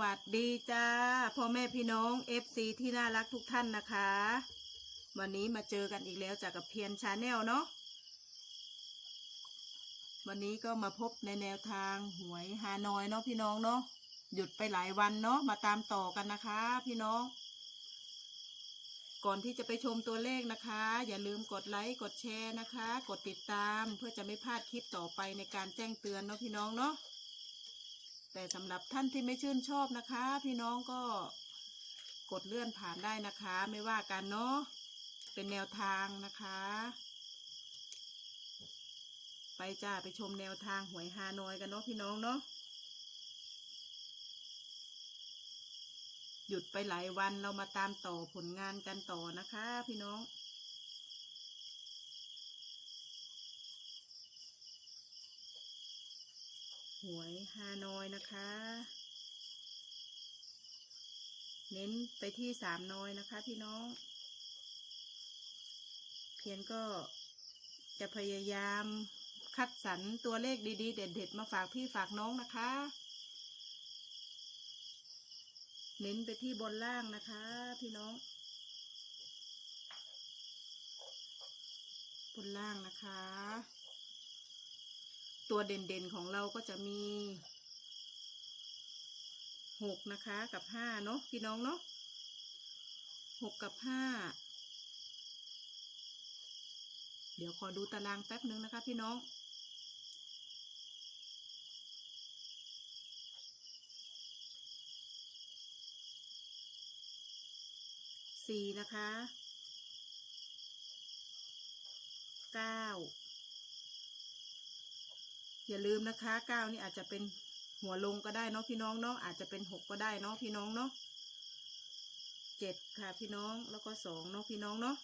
วัสดีจ้าพ่อแม่พี่น้อง FC ที่น่ารักทุกท่านนะคะ วันนี้มาเจอกันอีกแล้วจากกับเพียนชาแนลเนาะวันนี้ก็มาพบในแนวทางหวยฮานอยเนาะพี่น้องเนาะหยุดไปหลายวันเนาะมาตามต่อกันนะคะ พี่น้อง ก่อนที่จะไปชมตัวเลขนะคะ อย่าลืมกดไลค์กดแชร์นะคะ กดติดตามเพื่อจะไม่พลาดคลิปต่อไปในการแจ้งเตือนเนาะพี่น้องเนาะ แต่สำหรับท่านที่ไม่ชื่นชอบนะคะ พี่น้องก็กดเลื่อนผ่านได้นะคะ ไม่ว่ากันเนาะเป็นแนวทางนะคะ ไปจ้าไปชมแนวทางหวยฮานอยกันเนาะพี่น้องเนาะหยุดไปหลายวันเรามาตามต่อผลงานกันต่อนะคะ พี่น้อง หวยฮานอยนะคะ เน้นไปที่สามน้อยนะคะพี่น้อง เพียงก็จะพยายามคัดสรรตัวเลขดีๆ เด็ดๆ มาฝากพี่ฝากน้องนะคะ เน้นไปที่บนล่างนะคะ พี่น้อง บนล่างนะคะ ตัวเด่นๆของเราก็จะมีหกนะคะ กับห้าเนาะพี่น้องเนาะหกกับห้าเดี๋ยวขอดูตารางแป๊บนึงนะคะพี่น้องสี่นะคะเก้า อย่าลืมนะคะเก้านี่อาจจะเป็นหัวลงก็ได้เนาะพี่น้องเนาะอาจจะเป็นหกก็ได้เนาะพี่น้องเนาะเจ็ดค่ะพี่น้องแล้วก็สองเนาะพี่น้องเนาะ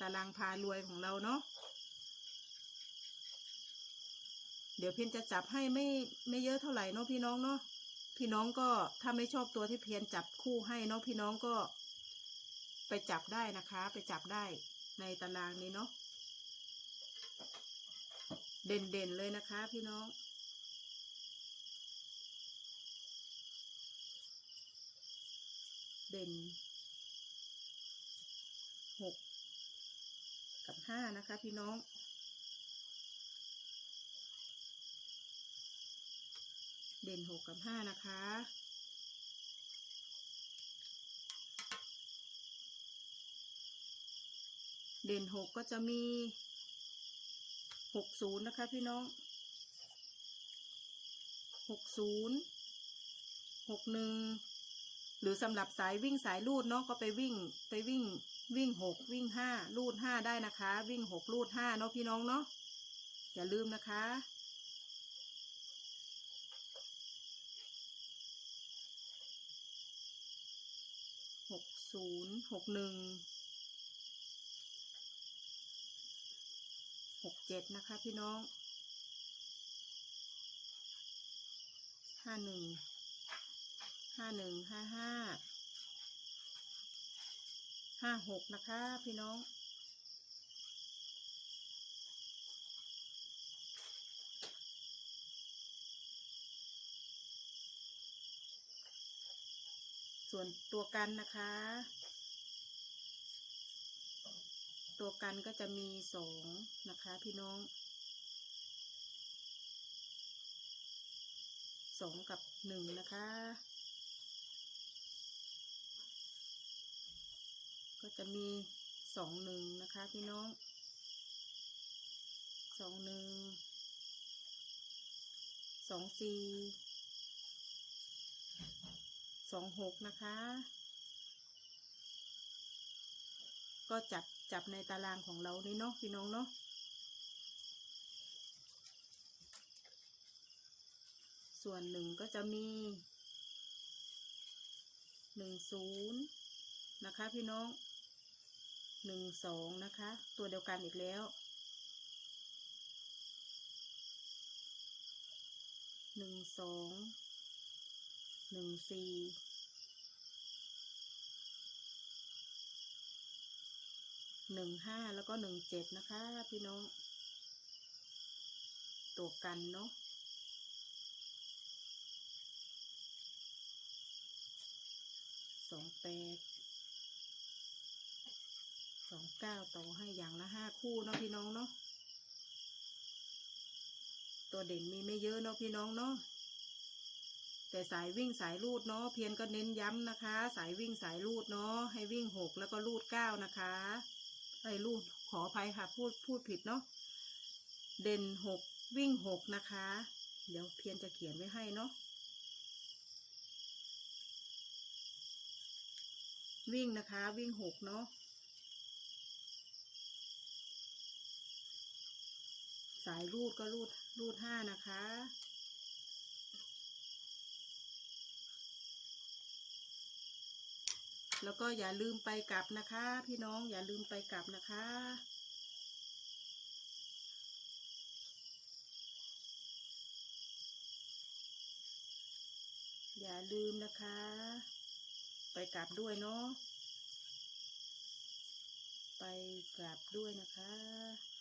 ตารางพารวยของเราเนาะเดี๋ยวเพียนจะจับให้ไม่ไม่เยอะเท่าไหร่เนาะพี่น้องเนาะพี่น้องก็ถ้าไม่ชอบตัวที่เพียนจับคู่ให้เนาะพี่น้องก็ ไปจับได้นะคะ ไปจับได้ในตารางนี้เนาะ เด่นๆเลยนะคะ พี่น้อง เด่นหกกับห้านะคะ พี่น้องเด่นหกกับห้านะคะ เด่นหกก็จะมี หกศูนย์นะคะพี่น้องหกศูนย์หกหนึ่งหรือสำหรับสายวิ่งสายลูดเนาะก็ไปวิ่งไปวิ่งวิ่งหกวิ่งห้าลูดห้าได้นะคะ วิ่งหกลูดห้าเนาะพี่น้องเนาะอย่าลืมนะคะ หกศูนย์หกหนึ่ง หกเจ็ดนะคะพี่น้องห้าหนึ่งห้าหนึ่งห้าห้าห้าหกนะคะพี่น้องส่วนตัวกันนะคะ ตัวกันก็จะมีสองนะคะพี่น้องสองกับหนึ่งนะคะ ก็จะมีสองหนึ่งนะคะพี่น้องสองหนึ่งสองสี่สองหกนะคะ ก็จับจับในตารางของเรานี่เนาะพี่น้องเนาะส่วนหนึ่งก็จะมีหนึ่งศูนย์นะคะพี่น้องหนึ่งสองนะคะ ตัวเดียวกันอีกแล้วหนึ่งสองหนึ่งสี่ หนึ่งห้าแล้วก็หนึ่งเจ็ดนะคะ พี่น้อง ตัวกันเนาะสองแปดสองเก้าต่อให้อย่างละห้าคู่เนาะพี่น้องเนาะตัวเด่นมีไม่เยอะเนาะพี่น้องเนาะแต่สายวิ่งสายรูดเนาะเพียนก็เน้นย้ำนะคะ สายวิ่งสายรูดเนาะให้วิ่งหกแล้วก็รูดเก้านะคะ ไอ้รูดขออภัยค่ะ พูดพูดผิดเนาะเด่นหกวิ่งหกนะคะ เดี๋ยวเพียนจะเขียนไว้ให้เนาะวิ่งนะคะ วิ่งหกเนาะสายรูดก็รูดรูดห้านะคะ แล้วก็อย่าลืมไปกลับนะคะ พี่น้องอย่าลืมไปกลับนะคะ อย่าลืมนะคะ ไปกลับด้วยเนาะไปกลับด้วยนะคะ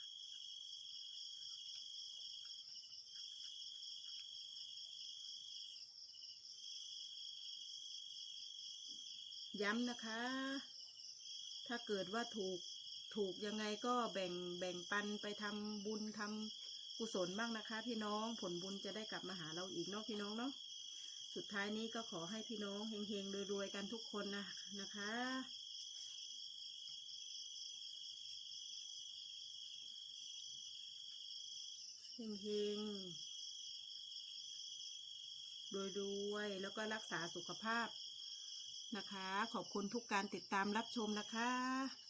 ย้ำนะคะ ถ้าเกิดว่าถูกถูกยังไงก็แบ่งแบ่งปันไปทำบุญทำกุศลบ้างนะคะ พี่น้องผลบุญจะได้กลับมาหาเราอีกเนาะพี่น้องเนาะสุดท้ายนี้ก็ขอให้พี่น้องเฮงๆรวยๆกันทุกคนนะนะคะเฮงๆรวยๆแล้วก็รักษาสุขภาพ นะคะ ขอบคุณทุกการติดตามรับชมนะคะ